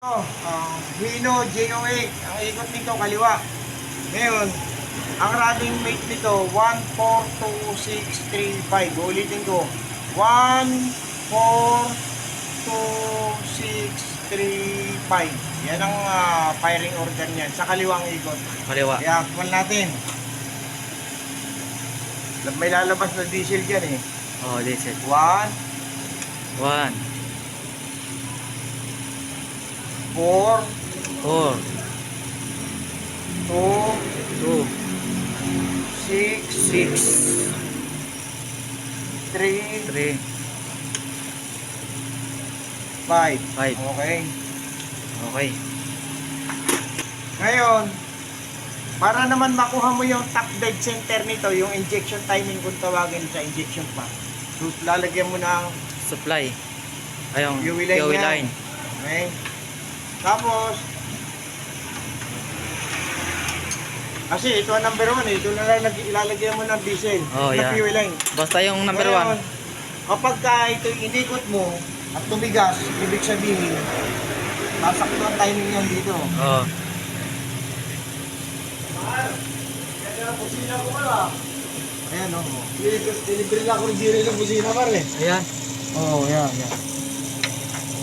Oh, ah, uh, Mino, Genoic, ang ikot nito kaliwa. Ngayon, ang running mate nito, 142635. Ulitin ko, 142635. Yan ang uh, firing organ niyan, sa kaliwang ikot. Kaliwa. Kaya akpan natin. May lalabas na diesel dyan eh. Oh, diesel. 1. 1. Four. Four. Two. Two. Six. Six. Three. Three. Five. Five. Okay. Okay. Ngayon, para naman makuha mo yung top dead center nito, yung injection timing kung tawagin sa injection pa. So, lalagyan mo ng supply. Ayun, UV line. Line. Okay. Tapos, kasi ito ang number one, eh. ito na lang nag- ilalagyan mo ng diesel Oh, na yeah. fuel line. Basta yung number Ngayon, one. Kapag ka ito inikot mo at tumigas, ibig sabihin, sasakto ang timing yan dito. Oh. Ayan o. Oh. Delivery lang ako ng zero ng busina pare. Ayan. Oo, oh, yan, yan.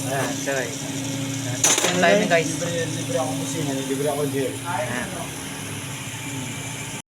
Ayan, sorry. Sakto yung timing guys. Libre, ako busina, libre ako zero. Ayan.